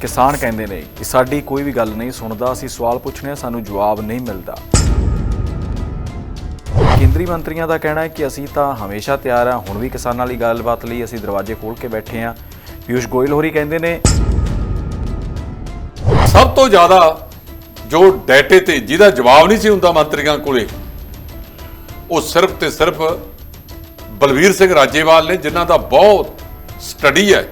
ਕਿਸਾਨ ਕਹਿੰਦੇ ਨੇ ਕਿ ਸਾਡੀ ਕੋਈ ਵੀ ਗੱਲ ਨਹੀਂ ਸੁਣਦਾ, ਅਸੀਂ ਸਵਾਲ ਪੁੱਛਣੇ ਆ, ਸਾਨੂੰ ਜਵਾਬ ਨਹੀਂ ਮਿਲਦਾ। ਕੇਂਦਰੀ ਮੰਤਰੀਆਂ ਦਾ ਕਹਿਣਾ ਹੈ ਕਿ ਅਸੀਂ ਤਾਂ ਹਮੇਸ਼ਾ ਤਿਆਰ ਹਾਂ ਹੁਣ ਵੀ ਕਿਸਾਨਾਂ ਲਈ ਗੱਲਬਾਤ ਲਈ ਅਸੀਂ ਦਰਵਾਜ਼ੇ ਖੋਲ੍ਹ ਕੇ ਬੈਠੇ ਹਾਂ ਪਿਊਸ਼ ਗੋਇਲ ਹੋਰੀ ਕਹਿੰਦੇ ਨੇ, ਸਭ ਤੋਂ ਜ਼ਿਆਦਾ ਜੋ ਡੈਟੇ ਤੇ ਜਿਹਦਾ ਜਵਾਬ ਨਹੀਂ ਸੀ ਹੁੰਦਾ ਮੰਤਰੀਆਂ ਕੋਲੇ, ਉਹ ਸਿਰਫ ਤੇ ਸਿਰਫ ਬਲਵੀਰ ਸਿੰਘ ਰਾਜੇਵਾਲ ਨੇ, ਜਿਨ੍ਹਾਂ ਦਾ ਬਹੁਤ ਸਟੱਡੀ ਹੈ।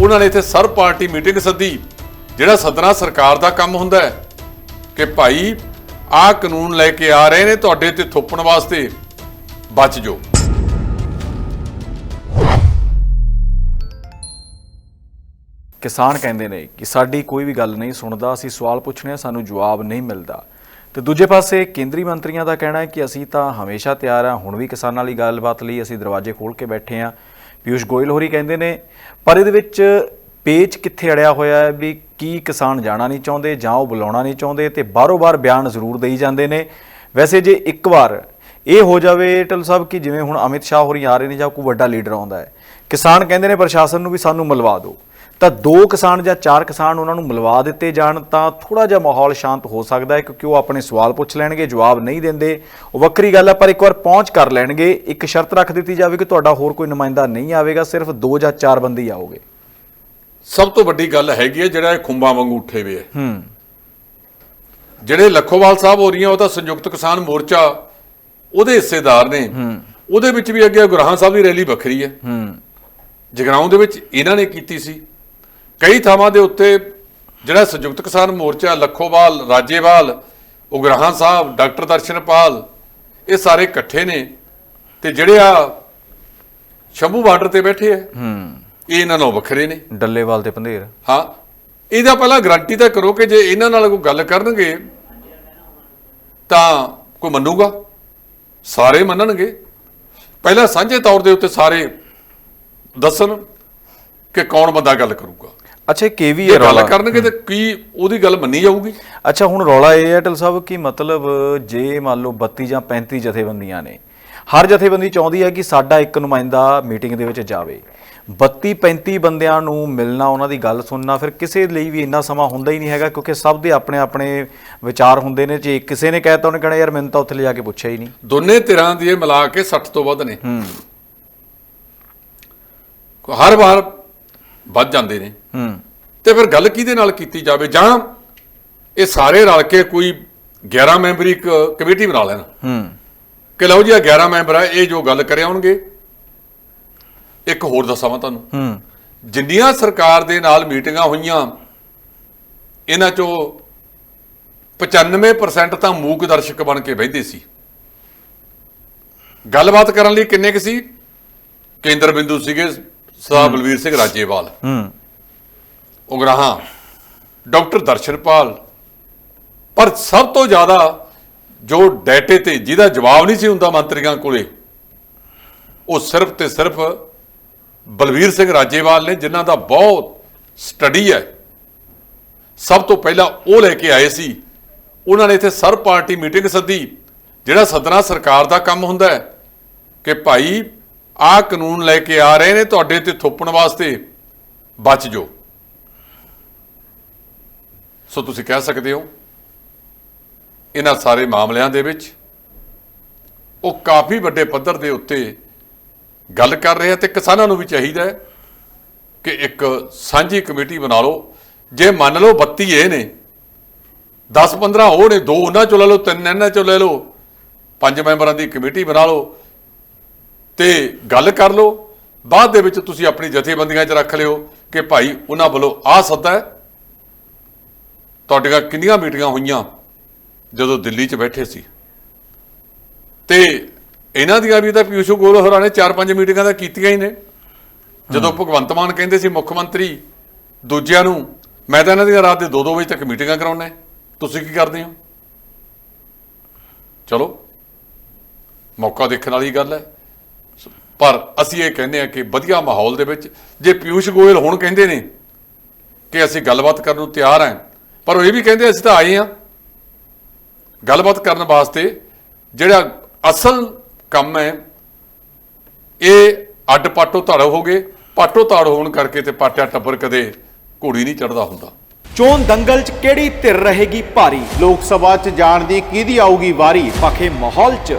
ਉਹਨਾਂ ਨੇ ਇੱਥੇ ਸਰ ਪਾਰਟੀ ਮੀਟਿੰਗ ਸੱਦੀ, ਜਿਹੜਾ ਸੱਦਣਾ ਸਰਕਾਰ ਦਾ ਕੰਮ ਹੁੰਦਾ ਹੈ ਕਿ ਭਾਈ ਆਹ ਕਾਨੂੰਨ ਲੈ ਕੇ ਆ ਰਹੇ ਨੇ ਤੁਹਾਡੇ ਤੇ ਥੋਪਣ ਵਾਸਤੇ, ਬਚ ਜਾਓ। ਕਿਸਾਨ ਕਹਿੰਦੇ ਨੇ ਕਿ ਸਾਡੀ ਕੋਈ ਵੀ ਗੱਲ ਨਹੀਂ ਸੁਣਦਾ, ਅਸੀਂ ਸਵਾਲ ਪੁੱਛਣੇ ਆ, ਸਾਨੂੰ ਜਵਾਬ ਨਹੀਂ ਮਿਲਦਾ। ਤੇ ਦੂਜੇ ਪਾਸੇ ਕੇਂਦਰੀ ਮੰਤਰੀਆਂ ਦਾ ਕਹਿਣਾ ਹੈ ਕਿ ਅਸੀਂ ਤਾਂ ਹਮੇਸ਼ਾ ਤਿਆਰ ਹਾਂ ਹੁਣ ਵੀ ਕਿਸਾਨਾਂ ਲਈ ਗੱਲਬਾਤ ਲਈ ਅਸੀਂ ਦਰਵਾਜ਼ੇ ਖੋਲ੍ਹ ਕੇ ਬੈਠੇ ਹਾਂ ਪਿਊਸ਼ ਗੋਇਲ ਹੋਰੀ ਕਹਿੰਦੇ ਨੇ, ਪਰ ਇਹਦੇ ਵਿੱਚ ਪੇਚ ਕਿੱਥੇ ਅੜਿਆ ਹੋਇਆ ਹੈ ਵੀ ਕੀ ਕਿਸਾਨ ਜਾਣਾ ਨਹੀਂ ਚਾਹੁੰਦੇ ਜਾਂ ਉਹ ਬੁਲਾਉਣਾ ਨਹੀਂ ਚਾਹੁੰਦੇ ਤੇ ਬਾਰੋ-ਬਾਰ ਬਿਆਨ ਜ਼ਰੂਰ ਦੇਈ ਜਾਂਦੇ ਨੇ। ਵੈਸੇ ਜੇ ਇੱਕ ਵਾਰ ਇਹ ਹੋ ਜਾਵੇ ਟਲ ਸਾਹਿਬ, ਕਿ ਜਿਵੇਂ ਹੁਣ ਅਮਿਤ ਸ਼ਾਹ ਹੋਰੀ ਆ ਰਹੇ ਨੇ ਜਾਂ ਕੋਈ ਵੱਡਾ ਲੀਡਰ ਆਉਂਦਾ ਹੈ, ਕਿਸਾਨ ਕਹਿੰਦੇ ਨੇ ਪ੍ਰਸ਼ਾਸਨ ਨੂੰ ਵੀ ਸਾਨੂੰ ਮਿਲਵਾ ਦਿਓ। ਤਾਂ ਦੋ ਕਿਸਾਨ ਜਾਂ ਚਾਰ ਕਿਸਾਨ ਉਹਨਾਂ ਨੂੰ ਮਿਲਵਾ ਦਿੱਤੇ ਜਾਣ ਤਾਂ ਥੋੜਾ ਜਿਹਾ ਮਾਹੌਲ ਸ਼ਾਂਤ ਹੋ ਸਕਦਾ ਹੈ ਕਿਉਂਕਿ ਉਹ ਆਪਣੇ ਸਵਾਲ ਪੁੱਛ ਲੈਣਗੇ ਜਵਾਬ ਨਹੀਂ ਦਿੰਦੇ। ਉਹ ਵੱਖਰੀ ਗੱਲ ਹੈ ਪਰ ਇੱਕ ਵਾਰ ਪਹੁੰਚ ਕਰ ਲੈਣਗੇ। ਇੱਕ ਸ਼ਰਤ ਰੱਖ ਦਿੱਤੀ ਜਾਵੇ ਕਿ ਤੁਹਾਡਾ ਹੋਰ ਕੋਈ ਨੁਮਾਇੰਦਾ ਨਹੀਂ ਆਵੇਗਾ ਸਿਰਫ ਦੋ ਜਾਂ ਚਾਰ ਬੰਦੇ ਹੀ ਆਓਗੇ। ਸਭ ਤੋਂ ਵੱਡੀ ਗੱਲ ਹੈਗੀ ਹੈ ਜਿਹੜਾ ਇਹ ਖੁੰਬਾਂ ਵਾਂਗੂ ਉੱਠੇ ਹੋਏ ਹੈ। ਹੂੰ। ਜਿਹੜੇ ਲੱਖੋਵਾਲ ਸਾਹਿਬ ਹੋ ਰਹੀਆਂ ਉਹ ਤਾਂ ਸੰਯੁਕਤ ਕਿਸਾਨ ਮੋਰਚਾ ਉਹਦੇ ਹਿੱਸੇਦਾਰ ਨੇ। ਉਹਦੇ ਵਿੱਚ ਵੀ ਅੱਗੇ ਗੁਰਹਾਨ ਸਾਹਿਬ ਦੀ ਰੈਲੀ ਵੱਖਰੀ ਹੈ। ਹੂੰ। ਜਗਰਾਉਂ ਦੇ ਵਿੱਚ ਇਹਨਾਂ ਨੇ ਕੀਤੀ ਸੀ। ਕਈ ਥਾਵਾਂ ਦੇ ਉੱਤੇ ਜਿਹੜਾ ਸੰਯੁਕਤ ਕਿਸਾਨ ਮੋਰਚਾ ਲੱਖੋਵਾਲ ਰਾਜੇਵਾਲ ਉਗਰਾਹਾਂ ਸਾਹਿਬ ਡਾਕਟਰ ਦਰਸ਼ਨਪਾਲ ਇਹ ਸਾਰੇ ਇਕੱਠੇ ਨੇ ਤੇ ਜਿਹੜੇ ਆ ਸ਼ੰਭੂ ਬਾਰਡਰ ਤੇ ਬੈਠੇ ਆ ਹੂੰ। ਇਹ ਇਹਨਾਂ ਨਾਲੋਂ ਵੱਖਰੇ ਨੇ। ਡੱਲੇਵਾਲ ਤੇ ਪੰਧੇਰ। ਹਾਂ ਇਹਦਾ ਪਹਿਲਾਂ ਗਾਰੰਟੀ ਤਾਂ ਕਰੋ ਕਿ ਜੇ ਇਹਨਾਂ ਨਾਲ ਕੋਈ ਗੱਲ ਕਰਨਗੇ ਤਾਂ ਕੋਈ ਮੰਨੂਗਾ। ਸਾਰੇ ਮੰਨਣਗੇ। ਪਹਿਲਾਂ ਸਾਂਝੇ ਤੌਰ ਦੇ ਉੱਤੇ ਸਾਰੇ ਦੱਸਣ ਕਿ ਕੌਣ ਬੰਦਾ ਗੱਲ ਕਰੂਗਾ। ਅੱਛਾ ਇੱਕ ਇਹ ਗੱਲ ਰੌਲਾ। ਕਰਨਗੇ ਤੇ ਕੀ ਉਹਦੀ ਗੱਲ ਮੰਨੀ ਜਾਊਗੀ? ਅੱਛਾ ਹੁਣ ਰੌਲਾ ਇਹ ਹੈ ਟਲ ਸਾਹਿਬ ਕਿ ਮਤਲਬ ਜੇ ਮੰਨ ਲਓ 32 ਜਾਂ 35 ਜਥੇਬੰਦੀਆਂ ਨੇ ਹਰ ਜਥੇਬੰਦੀ ਚਾਹੁੰਦੀ ਹੈ ਕਿ ਸਾਡਾ ਇੱਕ ਨੁਮਾਇੰਦਾ ਮੀਟਿੰਗ ਦੇ ਵਿੱਚ ਜਾਵੇ। 32 35 ਬੰਦਿਆਂ ਨੂੰ ਮਿਲਣਾ ਉਹਨਾਂ ਦੀ ਗੱਲ ਸੁਣਨਾ ਫਿਰ ਕਿਸੇ ਲਈ ਵੀ ਇੰਨਾ ਸਮਾਂ ਹੁੰਦਾ ਹੀ ਨਹੀਂ ਹੈਗਾ ਕਿਉਂਕਿ ਸਭ ਦੇ ਆਪਣੇ ਆਪਣੇ ਵਿਚਾਰ ਹੁੰਦੇ ਨੇ। ਜੇ ਕਿਸੇ ਨੇ ਕਹਿਤਾ ਉਹਨੇ ਕਹਿਣਾ ਯਾਰ ਮੈਨੂੰ ਤਾਂ ਉੱਥੇ ਲਿਜਾ ਕੇ ਪੁੱਛਿਆ ਹੀ ਨਹੀਂ। ਦੋਨੇ ਧਿਰਾਂ ਦੀ ਇਹ ਮਿਲਾ ਕੇ 60 ਤੋਂ ਵੱਧ ਨੇ। ਹੂੰ। ਹਰ ਵਾਰ ਵੱਧ ਜਾਂਦੇ ਨੇ। ਹੂੰ। ਤੇ ਫਿਰ ਗੱਲ ਕਿਹਦੇ ਨਾਲ ਕੀਤੀ ਜਾਵੇ? ਜਾਂ ਇਹ ਸਾਰੇ ਰਲ ਕੇ ਕੋਈ 11 ਮੈਂਬਰੀ ਇੱਕ ਕਮੇਟੀ ਬਣਾ ਲੈਣ? ਹੂੰ। ਕਿ ਲਓ ਜੀ ਇਹ 11 ਮੈਂਬਰ ਆ ਇਹ ਜੋ ਗੱਲ ਕਰਿਆ ਹੋਣਗੇ ਇੱਕ ਹੋਰ ਦੱਸਾਂ ਮੈਂ ਤੁਹਾਨੂੰ। ਹੂੰ। ਜਿੰਨੀਆਂ ਸਰਕਾਰ ਦੇ ਨਾਲ ਮੀਟਿੰਗਾਂ ਹੋਈਆਂ ਇਹਨਾਂ ਚੋਂ 95% ਤਾਂ ਮੂਕ ਦਰਸ਼ਕ ਬਣ ਕੇ ਬੈਠੇ ਸੀ। ਗੱਲਬਾਤ ਕਰਨ ਲਈ ਕਿੰਨੇ ਕੁ ਸੀ? ਕੇਂਦਰ ਬਿੰਦੂ ਸੀਗੇ ਸਰਦਾਰ ਬਲਵੀਰ ਸਿੰਘ ਰਾਜੇਵਾਲ। ਹੂੰ। ਉਗਰਾਹਾਂ, ਡਾਕਟਰ ਦਰਸ਼ਨਪਾਲ। ਪਰ ਸਭ ਤੋਂ ਜ਼ਿਆਦਾ ਜੋ ਡੈਟੇ ਤੇ ਜਿਹਦਾ ਜਵਾਬ ਨਹੀਂ ਸੀ ਹੁੰਦਾ ਮੰਤਰੀਆਂ ਕੋਲੇ, ਉਹ ਸਿਰਫ ਤੇ ਸਿਰਫ ਬਲਵੀਰ ਸਿੰਘ ਰਾਜੇਵਾਲ ਨੇ, ਜਿਨ੍ਹਾਂ ਦਾ ਬਹੁਤ ਸਟੱਡੀ ਹੈ। ਸਭ ਤੋਂ ਪਹਿਲਾਂ ਉਹ ਲੈ ਕੇ ਆਏ ਸੀ। ਉਹਨਾਂ ਨੇ ਇੱਥੇ ਸਰ ਪਾਰਟੀ ਮੀਟਿੰਗ ਸੱਦੀ, ਜਿਹੜਾ ਸੱਦਣਾ ਸਰਕਾਰ ਦਾ ਕੰਮ ਹੁੰਦਾ ਹੈ ਕਿ ਭਾਈ ਆਹ ਕਾਨੂੰਨ ਲੈ ਕੇ ਆ ਰਹੇ ਨੇ, ਤੁਹਾਡੇ ਤੇ ਥੋਪਣ ਵਾਸਤੇ ਬਚ ਜਾਓ। ਸੋ ਤੁਸੀਂ ਕਹਿ ਸਕਦੇ ਹੋ, ਇਹਨਾਂ ਸਾਰੇ ਮਾਮਲਿਆਂ ਦੇ ਵਿੱਚ ਉਹ ਕਾਫੀ ਵੱਡੇ ਪੱਧਰ ਦੇ ਉੱਤੇ ਗੱਲ ਕਰ ਰਿਹਾ ਆ ਤੇ ਕਿਸਾਨਾਂ ਨੂੰ ਵੀ ਚਾਹੀਦਾ ਹੈ ਕਿ ਇੱਕ ਸਾਂਝੀ ਕਮੇਟੀ ਬਣਾ ਲਓ। ਜੇ ਮੰਨ ਲਓ 32 ਇਹ ਨੇ 10 15 ਉਹ ਨੇ, ਦੋ ਉਹਨਾਂ ਚੋਂ ਲੈ ਲਓ, ਤਿੰਨ ਇਹਨਾਂ ਚੋਂ ਲੈ ਲਓ, ਪੰਜ ਮੈਂਬਰਾਂ ਦੀ ਕਮੇਟੀ ਬਣਾ ਲਓ ਤੇ ਗੱਲ ਕਰ ਲਓ। ਬਾਅਦ ਦੇ ਵਿੱਚ ਤੁਸੀਂ ਆਪਣੀ ਜਥੇਬੰਦੀਆਂ 'ਚ ਰੱਖ ਲਿਓ ਕਿ ਭਾਈ ਉਹਨਾਂ ਵੱਲੋਂ ਆਹ ਸੱਦਾ ਹੈ। ਤੁਹਾਡੀਆਂ ਕਿੰਨੀਆਂ ਮੀਟਿੰਗਾਂ ਹੋਈਆਂ ਜਦੋਂ ਦਿੱਲੀ 'ਚ ਬੈਠੇ ਸੀ? ਤੇ ਇਹਨਾਂ ਦੀਆਂ ਵੀ ਤਾਂ ਪਿਊਸ਼ ਗੋਇਲ ਹੋਰਾਂ ਨੇ ਚਾਰ ਪੰਜ ਮੀਟਿੰਗਾਂ ਤਾਂ ਕੀਤੀਆਂ ਹੀ ਨੇ। ਜਦੋਂ ਭਗਵੰਤ ਮਾਨ ਕਹਿੰਦੇ ਸੀ ਮੁੱਖ ਮੰਤਰੀ ਦੂਜਿਆਂ ਨੂੰ ਮੈਂ ਤਾਂ ਇਹਨਾਂ ਦੀਆਂ ਰਾਤ ਦੇ 2-2 ਵਜੇ ਤੱਕ ਮੀਟਿੰਗਾਂ ਕਰਾਉਣਾ ਤੁਸੀਂ ਕੀ ਕਰਦੇ ਹੋ? ਚਲੋ ਮੌਕਾ ਦੇਖਣ ਵਾਲੀ ਗੱਲ ਹੈ। ਪਰ ਅਸੀਂ ਇਹ ਕਹਿੰਦੇ ਆ ਕਿ ਵਧੀਆ ਮਾਹੌਲ ਦੇ ਵਿੱਚ ਜੇ ਪਿਊਸ਼ ਗੋਇਲ ਹੁਣ ਕਹਿੰਦੇ ਨੇ ਕਿ ਅਸੀਂ ਗੱਲਬਾਤ ਕਰਨ ਨੂੰ ਤਿਆਰ ਹਾਂ ਪਰ ਉਹ ਇਹ ਵੀ ਕਹਿੰਦੇ ਅਸੀਂ ਤਾਂ ਆਏ ਹਾਂ ਗੱਲਬਾਤ ਕਰਨ ਵਾਸਤੇ ਜਿਹੜਾ ਅਸਲ ਕੰਮ ਹੈ, ਇਹ ਅੱਡ ਪਾਟੋ ਧੜ ਹੋ ਗਏ। ਪਾਟੋ ਤਾੜ ਹੋਣ ਕਰਕੇ ਤੇ ਪਾਟਿਆ ਟੱਬਰ ਕਦੇ ਘੋੜੀ ਨਹੀਂ ਚੜਦਾ ਹੁੰਦਾ। ਚੋਣ ਦੰਗਲ 'ਚ ਕਿਹੜੀ ਧਿਰ ਰਹੇਗੀ ਭਾਰੀ? ਲੋਕ ਸਭਾ 'ਚ ਜਾਣ ਦੀ ਕਿਹਦੀ ਆਊਗੀ ਵਾਰੀ? ਪਖੇ ਮਾਹੌਲ 'ਚ।